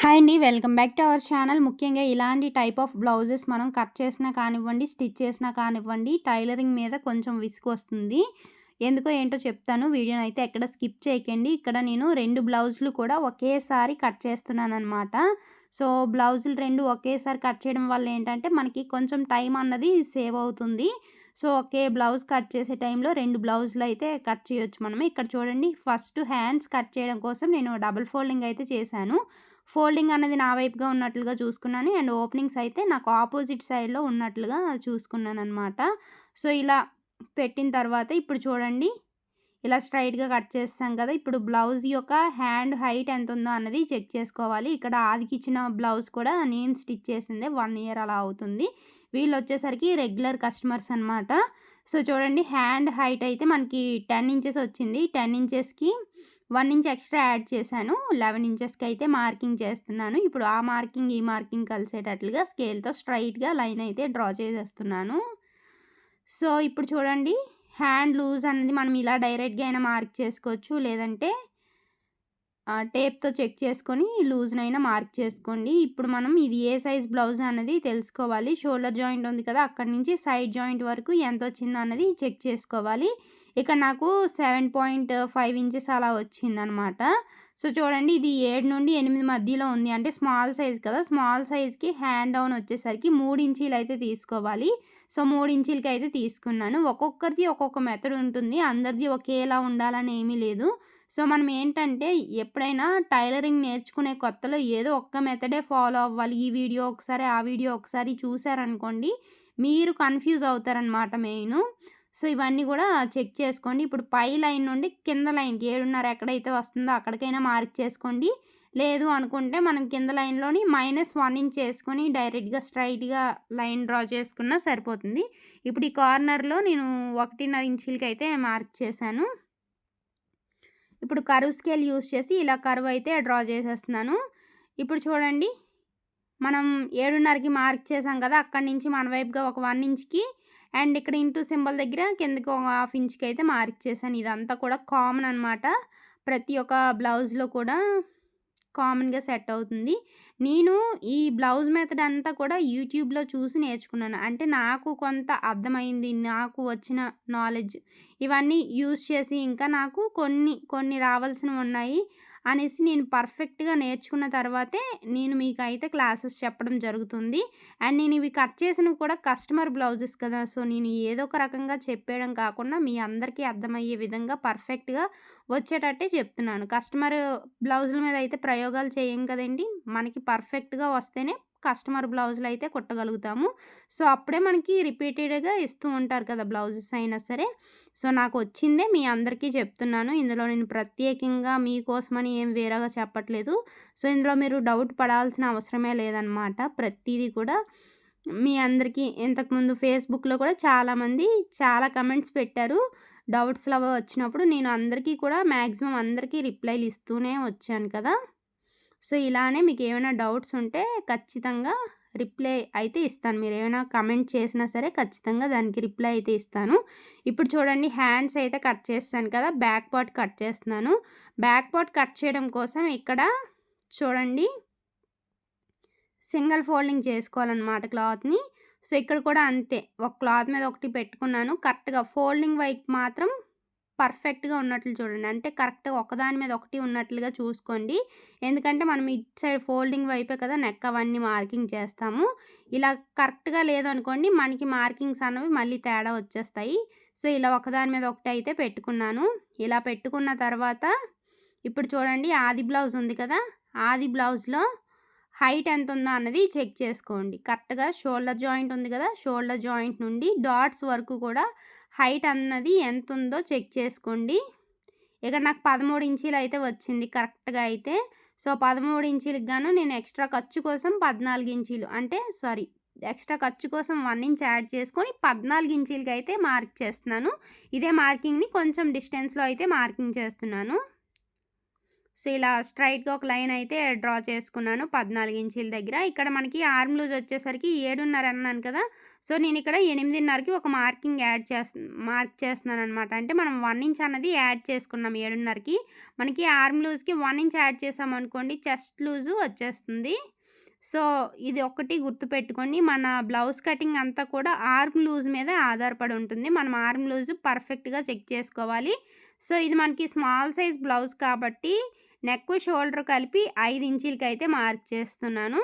Hi అండి. Welcome back to our channel. ముఖ్యంగా ఇలాంటి టైప్ ఆఫ్ బ్లౌజెస్ మనం కట్ చేసినా కానివ్వండి, స్టిచ్ చేసినా కానివ్వండి, టైలరింగ్ మీద కొంచెం విసుగొస్తుంది. ఎందుకో ఏంటో చెప్తాను. వీడియోనైతే ఎక్కడ స్కిప్ చేయకండి. ఇక్కడ నేను రెండు బ్లౌజులు కూడా ఒకేసారి కట్ చేస్తున్నాననమాట. సో, బ్లౌజులు రెండు ఒకేసారి కట్ చేయడం వల్ల ఏంటంటే, మనకి కొంచెం టైం అన్నది సేవ్ అవుతుంది. సో, ఒకే బ్లౌజ్ కట్ చేసే టైంలో రెండు బ్లౌజులు అయితే కట్ చేయొచ్చు మనం. ఇక్కడ చూడండి ఫస్ట్ హ్యాండ్స్ కట్ చేయడం కోసం నేను డబుల్ ఫోల్డింగ్ అయితే చేశాను. ఫోల్డింగ్ అనేది నా వైపుగా ఉన్నట్లుగా చూసుకున్నాను. అండ్ ఓపెనింగ్స్ అయితే నాకు ఆపోజిట్ సైడ్‌లో ఉన్నట్లుగా చూసుకున్నాను అనమాట సో, ఇలా పెట్టిన తర్వాత ఇప్పుడు చూడండి. ఇలా స్ట్రైట్గా కట్ చేస్తాం కదా! ఇప్పుడు బ్లౌజ్ యొక్క హ్యాండ్ హైట్ ఎంత ఉందో అన్నది చెక్ చేసుకోవాలి. ఇక్కడ ఆదికిచ్చిన బ్లౌజ్ కూడా నేను స్టిచ్ చేసిందే వన్ ఇయర్ అలా అవుతుంది. వీళ్ళొచ్చేసరికి రెగ్యులర్ కస్టమర్స్ అనమాట. సో, చూడండి హ్యాండ్ హైట్ అయితే మనకి 10 ఇంచెస్ వచ్చింది. 10 ఇంచెస్‌కి వన్ ఇంచ్ ఎక్స్‌ట్రా యాడ్ చేశాను. 11 ఇంచెస్‌కి అయితే మార్కింగ్ చేస్తున్నాను. ఇప్పుడు ఆ మార్కింగ్, ఈ మార్కింగ్ కలిసేటట్లుగా స్కేల్‌తో స్ట్రైట్గా లైన్ అయితే డ్రా చేసేస్తున్నాను. సో, ఇప్పుడు చూడండి హ్యాండ్ లూజ్ అనేది మనం ఇలా డైరెక్ట్‌గా అయినా మార్క్ చేసుకోవచ్చు. లేదంటే టేప్‌తో చెక్ చేసుకొని లూజ్‌నైనా మార్క్ చేసుకోండి. ఇప్పుడు మనం ఇది ఏ సైజ్ బ్లౌజ్ అన్నది తెలుసుకోవాలి. షోల్డర్ జాయింట్ ఉంది కదా! అక్కడి నుంచి సైడ్ జాయింట్ వరకు ఎంత వచ్చిందో అన్నది చెక్ చేసుకోవాలి. ఇక్కడ నాకు 7.5 ఇంచెస్ అలా వచ్చిందనమాట. సో, చూడండి ఇది ఏడు నుండి ఎనిమిది మధ్యలో ఉంది. అంటే స్మాల్ సైజ్ కదా! స్మాల్ సైజ్‌కి హ్యాండ్ డౌన్ వచ్చేసరికి మూడు ఇంచీలు అయితే తీసుకోవాలి. సో, మూడు ఇంచీలకి అయితే తీసుకున్నాను. ఒక్కొక్కరిది ఒక్కొక్క మెథడ్ ఉంటుంది. అందరిది ఒకేలా ఉండాలని ఏమీ లేదు. సో, మనం ఏంటంటే ఎప్పుడైనా టైలరింగ్ నేర్చుకునే కొత్తలో ఏదో ఒక్క మెథడే ఫాలో అవ్వాలి. ఈ వీడియో ఒకసారి, ఆ వీడియో ఒకసారి చూసారనుకోండి, మీరు కన్‌ఫ్యూజ్ అవుతారనమాట మెయిన్ సో, ఇవన్నీ కూడా చెక్ చేసుకోండి. ఇప్పుడు పై లైన్ నుండి కింద లైన్‌కి 7.5 ఎక్కడైతే వస్తుందో అక్కడికైనా మార్క్ చేసుకోండి. లేదు అనుకుంటే మనం కింద లైన్‌లోని -1 ఇంచ్ చేసుకొని డైరెక్ట్‌గా స్ట్రైట్గా లైన్ డ్రా చేసుకున్నా సరిపోతుంది. ఇప్పుడు ఈ కార్నర్‌లో నేను ఒకటిన్నర ఇంచులకి అయితే మార్క్ చేశాను. ఇప్పుడు కరువు స్కేల్ యూజ్ చేసి ఇలా కర్వ్ అయితే డ్రా చేసేస్తున్నాను. ఇప్పుడు చూడండి. మనం 7.5కి మార్క్ చేసాం కదా! అక్కడి నుంచి మన వైపుగా ఒక వన్ ఇంచ్‌కి అండ్ ఇక్కడ ఇంటూ సింబల్ దగ్గర కిందకి ఒక హాఫ్ ఇంచ్‌కి అయితే మార్క్ చేశాను. ఇదంతా కూడా కామన్ అనమాట. ప్రతి ఒక్క బ్లౌజ్‌లో కూడా కామన్‌గా సెట్ అవుతుంది. నేను ఈ బ్లౌజ్ మెథడ్ అంతా కూడా యూట్యూబ్‌లో చూసి నేర్చుకున్నాను. అంటే నాకు కొంత అర్థమైంది. నాకు వచ్చిన నాలెడ్జ్ ఇవన్నీ యూజ్ చేసి ఇంకా నాకు కొన్ని, కొన్ని రావాల్సినవి ఉన్నాయి అనేసి నేను పర్ఫెక్ట్‌గా నేర్చుకున్న తర్వాతే నేను మీకైతే క్లాసెస్ చెప్పడం జరుగుతుంది. అండ్ నేను ఇవి కట్ చేసినవి కూడా కస్టమర్ బ్లౌజెస్ కదా! సో, నేను ఏదో ఒక రకంగా చెప్పేయడం కాకుండా మీ అందరికీ అర్థమయ్యే విధంగా పర్ఫెక్ట్‌గా వచ్చేటట్టే చెప్తున్నాను. కస్టమర్ బ్లౌజుల మీద అయితే ప్రయోగాలు చేయం కదండీ! మనకి పర్ఫెక్ట్‌గా వస్తేనే కస్టమర్ బ్లౌజులు అయితే కుట్టగలుగుతాము. సో, అప్పుడే మనకి రిపీటెడ్‌గా ఇస్తూ ఉంటారు కదా! బ్లౌజెస్ అయినా సరే. సో, నాకు వచ్చిందే మీ అందరికీ చెప్తున్నాను. ఇందులో నేను ప్రత్యేకంగా మీకోసమని ఏం వేరేగా చెప్పట్లేదు. సో, ఇందులో మీరు డౌట్ పడాల్సిన అవసరమే లేదనమాట. ప్రతీది కూడా మీ అందరికీ ఇంతకుముందు ఫేస్‌బుక్‌లో కూడా చాలామంది చాలా కమెంట్స్ పెట్టారు. డౌట్స్ అవి వచ్చినప్పుడు నేను అందరికీ కూడా మ్యాక్సిమం అందరికీ రిప్లైలు ఇస్తూనే వచ్చాను కదా! సో, ఇలానే మీకు ఏమైనా డౌట్స్ ఉంటే ఖచ్చితంగా రిప్లై అయితే ఇస్తాను. మీరు ఏమైనా కమెంట్ చేసినా సరే ఖచ్చితంగా దానికి రిప్లై అయితే ఇస్తాను. ఇప్పుడు చూడండి హ్యాండ్స్ అయితే కట్ చేస్తాను కదా! బ్యాక్ పార్ట్ కట్ చేస్తున్నాను. బ్యాక్ పార్ట్ కట్ చేయడం కోసం ఇక్కడ చూడండి సింగిల్ ఫోల్డింగ్ చేసుకోవాలనమాట క్లాత్‌ని. సో, ఇక్కడ కూడా అంతే. ఒక క్లాత్ మీద ఒకటి పెట్టుకున్నాను. కరెక్ట్‌గా ఫోల్డింగ్ వైపు మాత్రం పర్ఫెక్ట్‌గా ఉన్నట్లు చూడండి. అంటే కరెక్ట్‌గా ఒకదాని మీద ఒకటి ఉన్నట్లుగా చూసుకోండి. ఎందుకంటే మనం ఇట్ సైడ్ ఫోల్డింగ్ వైపే కదా నెక్ అవన్నీ మార్కింగ్ చేస్తాము. ఇలా కరెక్ట్‌గా లేదనుకోండి మనకి మార్కింగ్స్ అన్నవి మళ్ళీ తేడా వచ్చేస్తాయి. సో, ఇలా ఒకదాని మీద ఒకటి అయితే పెట్టుకున్నాను. ఇలా పెట్టుకున్న తర్వాత ఇప్పుడు చూడండి ఆది బ్లౌజ్ ఉంది కదా! ఆది బ్లౌజ్‌లో హైట్ ఎంత ఉందో అన్నది చెక్ చేసుకోండి. కరెక్ట్‌గా షోల్డర్ జాయింట్ ఉంది కదా! షోల్డర్ జాయింట్ నుండి డాట్స్ వరకు కూడా హైట్ అన్నది ఎంత ఉందో చెక్ చేసుకోండి. ఇక్కడ నాకు పదమూడు ఇంచీలు అయితే వచ్చింది కరెక్ట్‌గా అయితే. సో, పదమూడు ఇంచీలకు గాను నేను ఎక్స్‌ట్రా ఖర్చు కోసం 14 ఇంచీలు అంటే సారీ ఎక్స్‌ట్రా ఖర్చు కోసం వన్ ఇంచ్ యాడ్ చేసుకొని పద్నాలుగు ఇంచీలకి అయితే మార్క్ చేస్తున్నాను. ఇదే మార్కింగ్‌ని కొంచెం డిస్టెన్స్‌లో అయితే మార్కింగ్ చేస్తున్నాను. సో ఇలా స్ట్రైట్‌గా ఒక లైన్ అయితే డ్రా చేసుకున్నాను 14 ఇంచీల దగ్గర. ఇక్కడ మనకి ఆర్మ్ లూజ్ వచ్చేసరికి 7:30 అన్నాను కదా! సో నేను ఇక్కడ ఎనిమిదిన్నరకి ఒక మార్కింగ్ యాడ్ చేస్తు మార్క్ చేస్తున్నాను అనమాట అంటే మనం వన్ ఇంచ్ అన్నది యాడ్ చేసుకున్నాం 7:30కి. మనకి ఆర్మ్ లూజ్‌కి వన్ ఇంచ్ యాడ్ చేసామనుకోండి చెస్ట్ లూజు వచ్చేస్తుంది. సో ఇది ఒకటి గుర్తుపెట్టుకొని మన బ్లౌజ్ కటింగ్ అంతా కూడా ఆర్మ్ లూజ్ మీదే ఆధారపడి ఉంటుంది. మనం ఆర్మ్ లూజ్ పర్ఫెక్ట్‌గా చెక్ చేసుకోవాలి. సో ఇది మనకి స్మాల్ సైజ్ బ్లౌజ్ కాబట్టి నెక్, షోల్డర్ కలిపి ఐదు ఇంచులకి అయితే మార్క్ చేస్తున్నాను.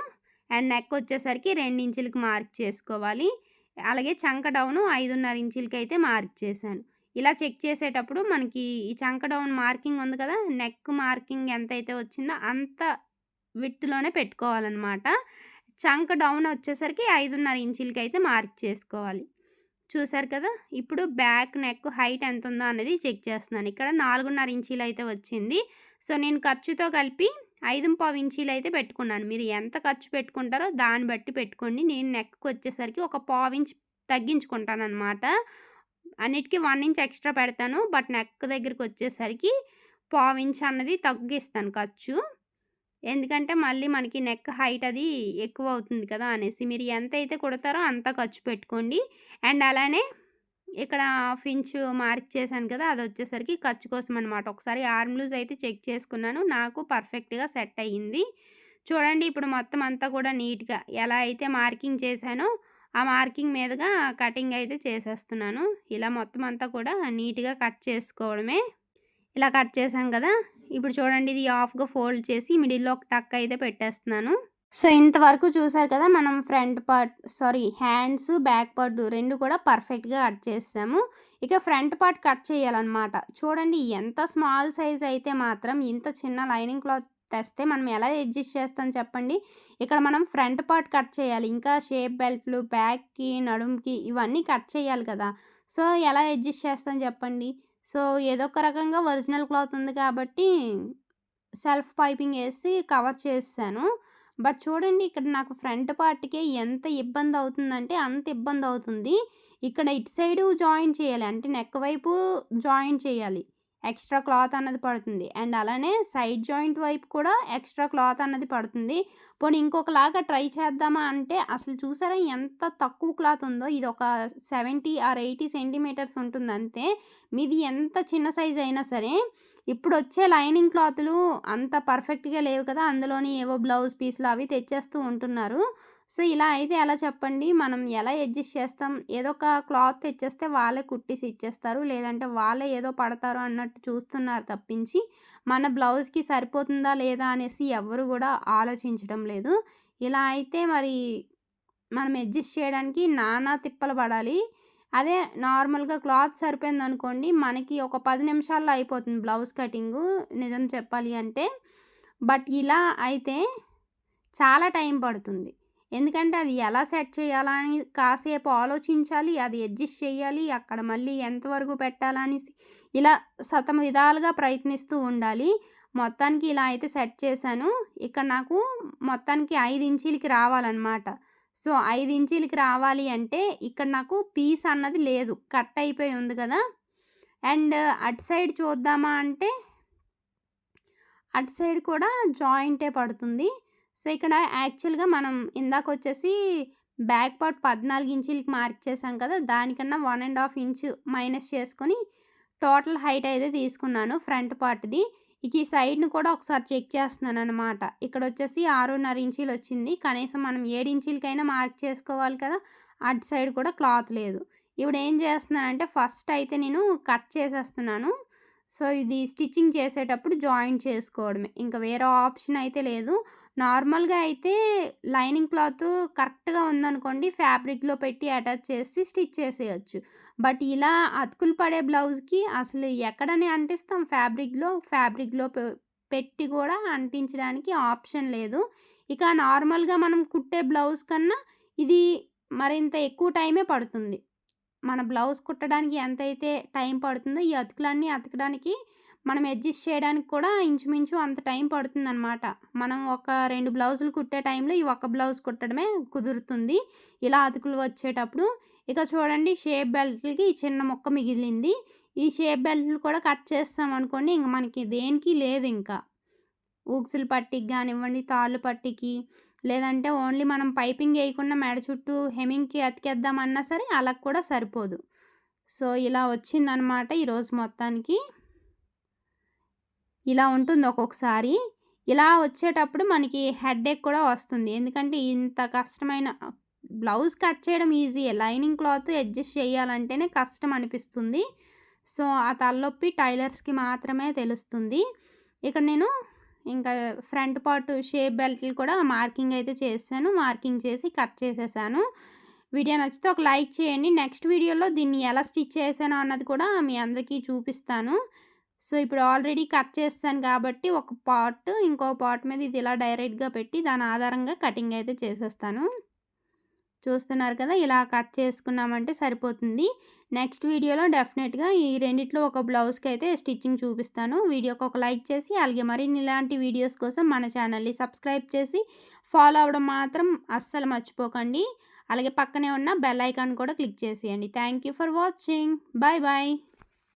అండ్ నెక్ వచ్చేసరికి రెండు ఇంచులకి మార్క్ చేసుకోవాలి. అలాగే చంక డౌను 5:30 ఇంచీలకైతే మార్క్ చేశాను. ఇలా చెక్ చేసేటప్పుడు మనకి ఈ చంక డౌన్ మార్కింగ్ ఉంది కదా! నెక్ మార్కింగ్ ఎంత అయితే వచ్చిందో అంత విత్లోనే పెట్టుకోవాలన్నమాట చంక డౌన్ వచ్చేసరికి ఐదున్నర ఇంచులకి అయితే మార్క్ చేసుకోవాలి. చూసారు కదా! ఇప్పుడు బ్యాక్ నెక్ హైట్ ఎంత ఉందో అనేది చెక్ చేస్తున్నాను. ఇక్కడ 4:30 అయితే వచ్చింది. సో నేను ఖర్చుతో కలిపి ఐదు పావు ఇంచీలు అయితే పెట్టుకున్నాను. మీరు ఎంత ఖర్చు పెట్టుకుంటారో దాన్ని బట్టి పెట్టుకోండి. నేను నెక్కి వచ్చేసరికి ఒక పావు ఇంచ్ తగ్గించుకుంటాను అనమాట అన్నిటికి 1 ఇంచ్ ఎక్స్‌ట్రా పెడతాను. బట్ నెక్ దగ్గరికొచ్చేసరికి పావించ్ అన్నది తగ్గిస్తాను ఖర్చు. ఎందుకంటే మళ్ళీ మనకి నెక్ హైట్ అది ఎక్కువ అవుతుంది కదా! అనేసి. మీరు ఎంతైతే కుడతారో అంత ఖర్చు పెట్టుకోండి. అండ్ అలానే ఇక్కడ హాఫ్ మార్క్ చేశాను కదా! అది వచ్చేసరికి ఖర్చు కోసం అనమాట. ఒకసారి ఆర్మ్ లూజ్ అయితే చెక్ చేసుకున్నాను. నాకు పర్ఫెక్ట్‌గా సెట్ అయ్యింది. చూడండి ఇప్పుడు మొత్తం అంతా కూడా నీట్‌గా ఎలా అయితే మార్కింగ్ చేశానో ఆ మార్కింగ్ మీదుగా కటింగ్ అయితే చేసేస్తున్నాను. ఇలా మొత్తం అంతా కూడా నీట్‌గా కట్ చేసుకోవడమే. ఇలా కట్ చేశాం కదా! ఇప్పుడు చూడండి ఇది ఆఫ్గా ఫోల్డ్ చేసి మిడిల్‌లో ఒక టక్ అయితే పెట్టేస్తున్నాను. సో ఇంతవరకు చూసారు కదా! మనం front part sorry hands, back part రెండు కూడా పర్ఫెక్ట్‌గా కట్ చేసాము ఇక ఫ్రంట్ పార్ట్ కట్ చేయాలన్నమాట చూడండి ఎంత స్మాల్ సైజ్ అయితే మాత్రం ఇంత చిన్న లైనింగ్ క్లాత్ తెస్తే మనం ఎలా అడ్జస్ట్ చేస్తాం చెప్పండి. ఇక్కడ మనం ఫ్రంట్ పార్ట్ కట్ చేయాలి. ఇంకా షేప్ బెల్ట్‌లు, బ్యాక్‌కి, నడుముకి ఇవన్నీ కట్ చేయాలి కదా! సో ఎలా అడ్జస్ట్ చేస్తాం చెప్పండి. సో ఏదో ఒక రకంగా ఒరిజినల్ క్లాత్ ఉంది కాబట్టి సెల్ఫ్ పైపింగ్ వేసి కవర్ చేస్తాను బట్ చూడండి ఇక్కడ నాకు ఫ్రంట్ పార్ట్‌కే ఎంత ఇబ్బంది అవుతుందంటే అంత ఇబ్బంది అవుతుంది. ఇక్కడ ఇటు సైడు జాయిన్ చేయాలి. అంటే నెక్ వైపు జాయిన్ చేయాలి. ఎక్స్‌ట్రా క్లాత్ అన్నది పడుతుంది. అండ్ అలానే సైడ్ జాయింట్ వైపు కూడా ఎక్స్‌ట్రా క్లాత్ అన్నది పడుతుంది. పోనీ ఇంకొకలాగా ట్రై చేద్దామా అంటే అసలు చూసారా ఎంత తక్కువ క్లాత్ ఉందో. ఇది ఒక 70 ఆర్ 80 సెంటీమీటర్స్ ఉంటుంది అంతే. మీది ఎంత చిన్న సైజ్ అయినా సరే ఇప్పుడు వచ్చే లైనింగ్ క్లాతులు అంత పర్ఫెక్ట్‌గా లేవు కదా! అందులోని ఏవో బ్లౌజ్ పీస్‌లు అవి తెచ్చేస్తూ ఉంటున్నారు. సో ఇలా అయితే ఎలా చెప్పండి. మనం ఎలా అడ్జస్ట్ చేస్తాం. ఏదో ఒక క్లాత్ తెచ్చేస్తే వాళ్ళే కుట్టేసి ఇచ్చేస్తారు. లేదంటే వాళ్ళే ఏదో పడతారు అన్నట్టు చూస్తున్నారు తప్పించి మన బ్లౌజ్‌కి సరిపోతుందా లేదా అనేసి ఎవరు కూడా ఆలోచించడం లేదు. ఇలా అయితే మరి మనం అడ్జస్ట్ చేయడానికి నానా తిప్పలు పడాలి. అదే నార్మల్‌గా క్లాత్ సరిపోయిందనుకోండి మనకి ఒక పది నిమిషాల్లో అయిపోతుంది బ్లౌజ్ కటింగు నిజం చెప్పాలి అంటే. బట్ ఇలా అయితే చాలా టైం పడుతుంది. ఎందుకంటే అది ఎలా సెట్ చేయాలని కాసేపు ఆలోచించాలి. అది అడ్జస్ట్ చేయాలి. అక్కడ మళ్ళీ ఎంతవరకు పెట్టాలని ఇలా సతం విధాలుగా ప్రయత్నిస్తూ ఉండాలి. మొత్తానికి ఇలా అయితే సెట్ చేశాను. ఇక్కడ నాకు మొత్తానికి ఐదు ఇంచీలకి రావాలన్నమాట సో ఐదు ఇంచీలకి రావాలి అంటే ఇక్కడ నాకు పీస్ అన్నది లేదు. కట్ అయిపోయి ఉంది కదా! అండ్ అటు సైడ్ చూద్దామా అంటే అటు సైడ్ కూడా జాయింటే పడుతుంది. సో ఇక్కడ యాక్చువల్‌గా మనం ఇందాకొచ్చేసి బ్యాక్ పార్ట్ 14 ఇంచీలకి మార్క్ చేసాం కదా! దానికన్నా one and half inch minus చేసుకొని టోటల్ హైట్ అయితే తీసుకున్నాను ఫ్రంట్ పార్ట్‌ది. ఇక ఈ సైడ్ను కూడా ఒకసారి చెక్ చేస్తున్నాను అన్నమాట ఇక్కడ వచ్చేసి ఆరున్నర ఇంచీలు వచ్చింది కనీసం మనం ఏడు ఇంచీలకైనా మార్క్ చేసుకోవాలి కదా! అటు సైడ్ కూడా క్లాత్ లేదు. ఇప్పుడు ఏం చేస్తున్నానంటే ఫస్ట్ అయితే నేను కట్ చేసేస్తున్నాను. సో ఇది స్టిచ్చింగ్ చేసేటప్పుడు జాయింట్ చేసుకోవడమే. ఇంక వేరే ఆప్షన్ అయితే లేదు. నార్మల్‌గా అయితే లైనింగ్ క్లాత్ కరెక్ట్‌గా ఉందనుకోండి ఫ్యాబ్రిక్‌లో పెట్టి అటాచ్ చేసి స్టిచ్ చేసేయొచ్చు. బట్ ఇలా అతుకులు పడే బ్లౌజ్‌కి అసలు ఎక్కడనే అంటిస్తాం ఫ్యాబ్రిక్‌లో. ఫ్యాబ్రిక్‌లో పె పెట్టి కూడా అంటించడానికి ఆప్షన్ లేదు. ఇక నార్మల్‌గా మనం కుట్టే బ్లౌజ్ కన్నా ఇది మరింత ఎక్కువ టైమే పడుతుంది. మన బ్లౌజ్ కుట్టడానికి ఎంతైతే టైం పడుతుందో ఈ అతుకులన్నీ అతకడానికి మనం అడ్జస్ట్ చేయడానికి కూడా ఇంచుమించు అంత టైం పడుతుందనమాట. మనం ఒక రెండు బ్లౌజులు కుట్టే టైంలో ఈ ఒక్క బ్లౌజ్ కుట్టడమే కుదురుతుంది. ఇలా అతుకులు వచ్చేటప్పుడు. ఇక చూడండి షేప్ బెల్ట్‌లకి ఈ చిన్న ముక్క మిగిలింది. ఈ షేప్ బెల్ట్‌లు కూడా కట్ చేసామనుకోండి ఇంక మనకి దేనికి లేదు ఇంకా. ఊక్సులు పట్టికి కానివ్వండి తాళ్ళు పట్టికి లేదంటే ఓన్లీ మనం పైపింగ్ వేయకుండా మెడ చుట్టూ హెమింగ్కి అతికేద్దామన్నా సరే అలా కూడా సరిపోదు. సో ఇలా వచ్చిందనమాట ఈరోజు మొత్తానికి. ఇలా ఉంటుంది ఒక్కొక్కసారి. ఇలా వచ్చేటప్పుడు మనకి హెడ్ఏక్ కూడా వస్తుంది. ఎందుకంటే ఇంత కష్టమైన బ్లౌజ్ కట్ చేయడం ఈజీ. లైనింగ్ క్లాత్ అడ్జస్ట్ చేయాలంటేనే కష్టం అనిపిస్తుంది. సో ఆ తలనొప్పి టైలర్స్కి మాత్రమే తెలుస్తుంది. ఇక నేను ఇంకా ఫ్రంట్ పార్ట్ షేప్ బెల్ట్లు కూడా మార్కింగ్ అయితే చేశాను మార్కింగ్ చేసి కట్ చేసేసాను. వీడియో నచ్చితే ఒక లైక్ చేయండి. నెక్స్ట్ వీడియోలో దీన్ని ఎలా స్టిచ్ చేశాను అన్నది కూడా మీ అందరికీ చూపిస్తాను. సో ఇప్పుడు ఆల్రెడీ కట్ చేస్తాను కాబట్టి ఒక పార్ట్ ఇంకో పార్ట్ మీద ఇది ఇలా డైరెక్ట్గా పెట్టి దాని ఆధారంగా కటింగ్ అయితే చేసేస్తాను. చూస్తున్నారు కదా ఇలా కట్ చేసుకున్నామంటే సరిపోతుంది. నెక్స్ట్ వీడియోలో డెఫినెట్గా ఈ రెండిట్లో ఒక బ్లౌజ్కి అయితే స్టిచ్చింగ్ చూపిస్తాను. వీడియోకి ఒక లైక్ చేసి అలాగే మరిన్ని ఇలాంటి వీడియోస్ కోసం మన ఛానల్ని సబ్స్క్రైబ్ చేసి ఫాలో అవ్వడం మాత్రం అస్సలు మర్చిపోకండి. అలాగే పక్కనే ఉన్న బెల్ ఐకాన్ కూడా క్లిక్ చేసేయండి. Thank you for watching. Bye bye.